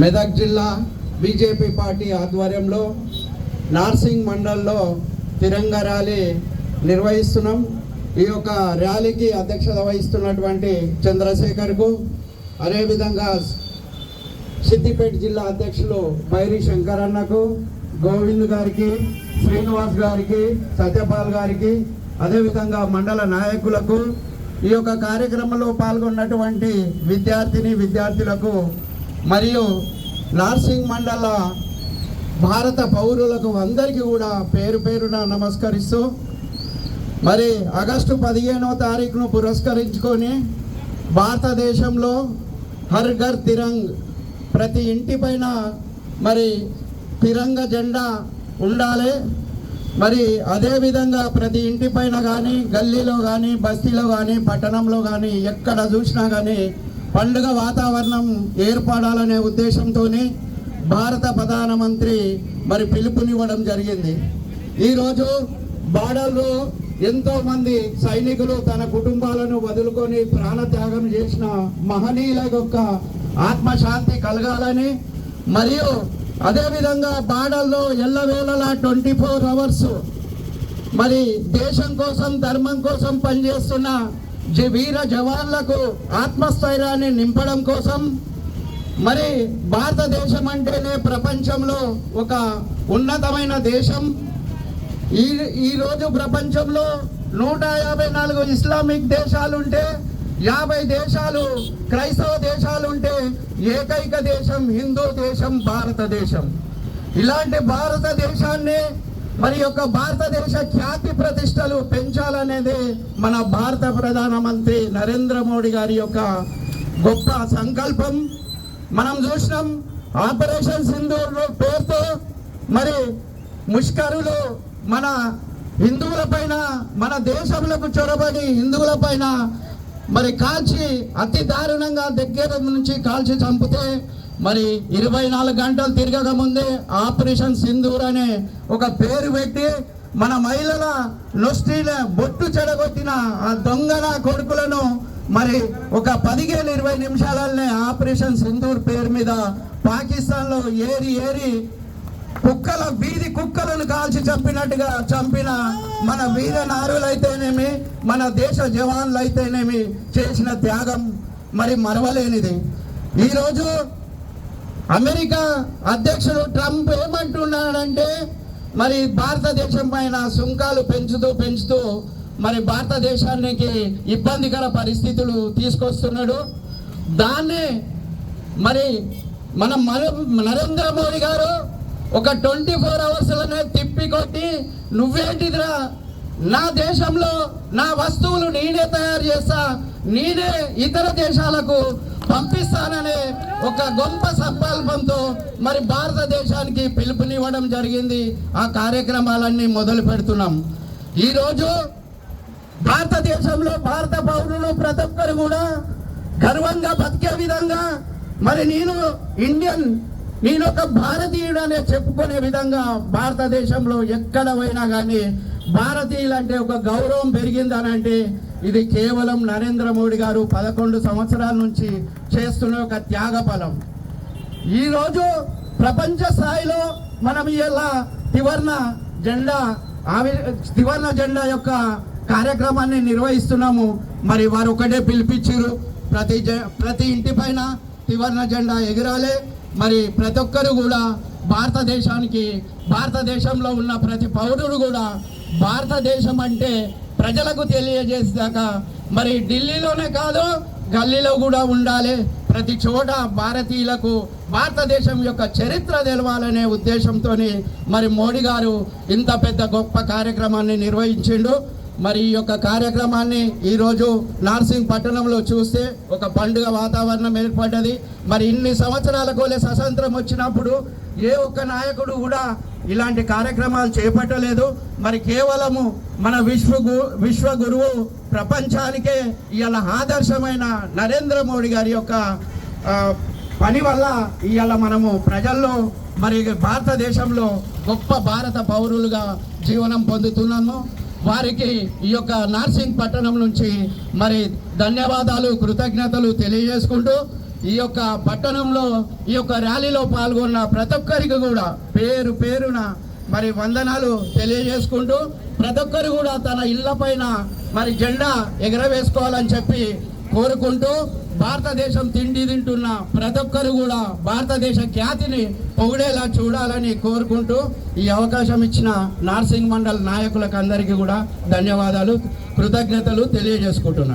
మెదక్ జిల్లా BJP party ఆధ్వర్యంలో నార్సింగ్ మండల్లో తిరంగ ర్యాలీ నిర్వహిస్తున్నాం. ఈ యొక్క ర్యాలీకి అధ్యక్షత వహిస్తున్నటువంటి చంద్రశేఖర్కు అదేవిధంగా సిద్దిపేట జిల్లా అధ్యక్షులు బైరి శంకరన్నకు గోవింద్ గారికి శ్రీనివాస్ గారికి సత్యపాల్ గారికి అదేవిధంగా మండల నాయకులకు ఈ యొక్క కార్యక్రమంలో పాల్గొన్నటువంటి విద్యార్థిని విద్యార్థులకు మరియు నార్సింగ్ మండల భారత పౌరులకు అందరికీ కూడా పేరు పేరున నమస్కరిస్తూ మరి ఆగస్టు పదిహేనో తారీఖును పురస్కరించుకొని భారతదేశంలో హర్ ఘర్ తిరంగ్ ప్రతి ఇంటి పైన మరి తిరంగ జెండా ఉండాలి. మరి అదేవిధంగా ప్రతి ఇంటి పైన కానీ గల్లీలో కానీ బస్తీలో కానీ పట్టణంలో కానీ ఎక్కడ చూసినా కానీ పండుగ వాతావరణం ఏర్పడాలనే ఉద్దేశంతోనే భారత ప్రధానమంత్రి మరి పిలుపునివ్వడం జరిగింది. ఈరోజు బార్డర్లో ఎంతో మంది సైనికులు తన కుటుంబాలను వదులుకొని ప్రాణత్యాగం చేసిన మహనీయుల యొక్క ఆత్మశాంతి కలగాలని మరియు అదేవిధంగా బార్డర్లో ఎల్లవేళలా ట్వంటీ ఫోర్ అవర్స్ మరి దేశం కోసం ధర్మం కోసం పనిచేస్తున్న వీర జవాన్లకు ఆత్మస్థైర్యాన్ని నింపడం కోసం మరి భారతదేశం అంటేనే ప్రపంచంలో ఒక ఉన్నతమైన దేశం. ఈ ఈరోజు ప్రపంచంలో నూట యాభై నాలుగు ఇస్లామిక్ దేశాలుంటే యాభై దేశాలు క్రైస్తవ దేశాలుంటే ఏకైక దేశం హిందూ దేశం భారతదేశం. ఇలాంటి భారతదేశాన్ని మరి యొక్క భారతదేశ ఖ్యాతి ప్రతిష్టలు పెంచాలనేది మన భారత ప్రధానమంత్రి నరేంద్ర మోడీ గారి యొక్క గొప్ప సంకల్పం. మనం చూసినాం ఆపరేషన్ సింధూర్ పేరుతో మరి ముష్కరులు మన హిందువుల పైన మన దేశంలోకి చొరబడి హిందువుల పైన మరి కాల్చి అతి దారుణంగా దగ్గర నుంచి కాల్చి చంపితే మరి ఇరవై నాలుగు గంటలు తిరగక ముందే ఆపరేషన్ సింధూర్ అనే ఒక పేరు పెట్టి మన మహిళల నొస్టిన బొట్టు చెడగొట్టిన ఆ దొంగన కొడుకులను మరి ఒక పదిహేను ఇరవై నిమిషాలనే ఆపరేషన్ సింధూర్ పేరు మీద పాకిస్తాన్లో ఏరి ఏరి కుక్కల వీధి కుక్కలను కాల్చి చంపినట్టుగా చంపిన మన వీర నారులైతేనేమి మన దేశ జవాన్లు అయితేనేమి చేసిన త్యాగం మరి మరవలేనిది. ఈరోజు అమెరికా అధ్యక్షుడు ట్రంప్ ఏమంటున్నాడంటే మరి భారతదేశం పైన సుంకాలు పెంచుతూ పెంచుతూ మరి భారతదేశానికి ఇబ్బందికర పరిస్థితులు తీసుకొస్తున్నాడు. దాన్నే మరి మన మన- నరేంద్ర మోడీ గారు ఒక ట్వంటీ ఫోర్ అవర్స్లోనే తిప్పి కొట్టి నువ్వేంటిదిరా? నా దేశంలో నా వస్తువులు నేనే తయారు చేస్తా నేనే ఇతర దేశాలకు పంపిస్తాననే ఒక గొప్ప సంకల్పంతో మరి భారతదేశానికి పిలుపునివ్వడం జరిగింది. ఆ కార్యక్రమాలన్నీ మొదలు పెడుతున్నాం. ఈరోజు భారతదేశంలో భారత పౌరులు ప్రతి ఒక్కరు కూడా గర్వంగా బతికే విధంగా మరి నేను ఇండియన్ నేను ఒక భారతీయుడు అనే చెప్పుకునే విధంగా భారతదేశంలో ఎక్కడ పోయినా కానీ భారతీయులు అంటే ఒక గౌరవం పెరిగిందని అంటే ఇది కేవలం నరేంద్ర మోడీ గారు పదకొండు సంవత్సరాల నుంచి చేస్తున్న ఒక త్యాగ ఫలం ఈరోజు ప్రపంచ స్థాయిలో మనం ఇలా త్రివర్ణ జెండా ఆవి త్రివర్ణ జెండా యొక్క కార్యక్రమాన్ని నిర్వహిస్తున్నాము. మరి వారు ఒకటే పిలిపించారు ప్రతి జ- ప్రతి ఇంటి పైన త్రివర్ణ జెండా ఎగిరాలి. మరి ప్రతి ఒక్కరు కూడా భారతదేశానికి భారతదేశంలో ఉన్న ప్రతి పౌరుడు కూడా భారతదేశం అంటే ప్రజలకు తెలియజేసాక మరి ఢిల్లీలోనే కాదు గల్లీలో కూడా ఉండాలి. ప్రతి చోట భారతీయులకు భారతదేశం యొక్క చరిత్ర తెలవాలనే ఉద్దేశంతో మరి మోడీ గారు ఇంత పెద్ద గొప్ప కార్యక్రమాన్ని నిర్వహించిండు. మరి ఈ యొక్క కార్యక్రమాన్ని ఈరోజు నార్సింగ్ పట్టణంలో చూస్తే ఒక పండుగ వాతావరణం ఏర్పడ్డది. మరి ఇన్ని సంవత్సరాల కోలే స్వతంత్రం వచ్చినప్పుడు ఏ ఒక్క నాయకుడు కూడా ఇలాంటి కార్యక్రమాలు చేపట్టలేదు. మరి కేవలము మన విశ్వ విశ్వగురువు విశ్వ గురువు ప్రపంచానికే ఇవాళ ఆదర్శమైన నరేంద్ర మోడీ గారి యొక్క పని వల్ల ఇవాళ మనము ప్రజల్లో మరి భారతదేశంలో గొప్ప భారత పౌరులుగా జీవనం పొందుతున్నాము. వారికి ఈ యొక్క నార్సింగ్ పట్టణం నుంచి మరి ధన్యవాదాలు కృతజ్ఞతలు తెలియజేసుకుంటూ ఈ యొక్క పట్టణంలో ఈ యొక్క ర్యాలీలో పాల్గొన్న ప్రతి ఒక్కరికి కూడా పేరు పేరున మరి వందనాలు తెలియజేసుకుంటూ ప్రతి ఒక్కరు కూడా తన ఇళ్ళ పైన మరి జెండా ఎగరవేసుకోవాలని చెప్పి కోరుకుంటూ భారతదేశం తిండి తింటున్న ప్రతి ఒక్కరు కూడా భారతదేశ ఖ్యాతిని పొగిడేలా చూడాలని కోరుకుంటూ ఈ అవకాశం ఇచ్చిన నార్సింగ్ మండల్ నాయకులకు అందరికీ కూడా ధన్యవాదాలు కృతజ్ఞతలు తెలియజేసుకుంటున్నాను.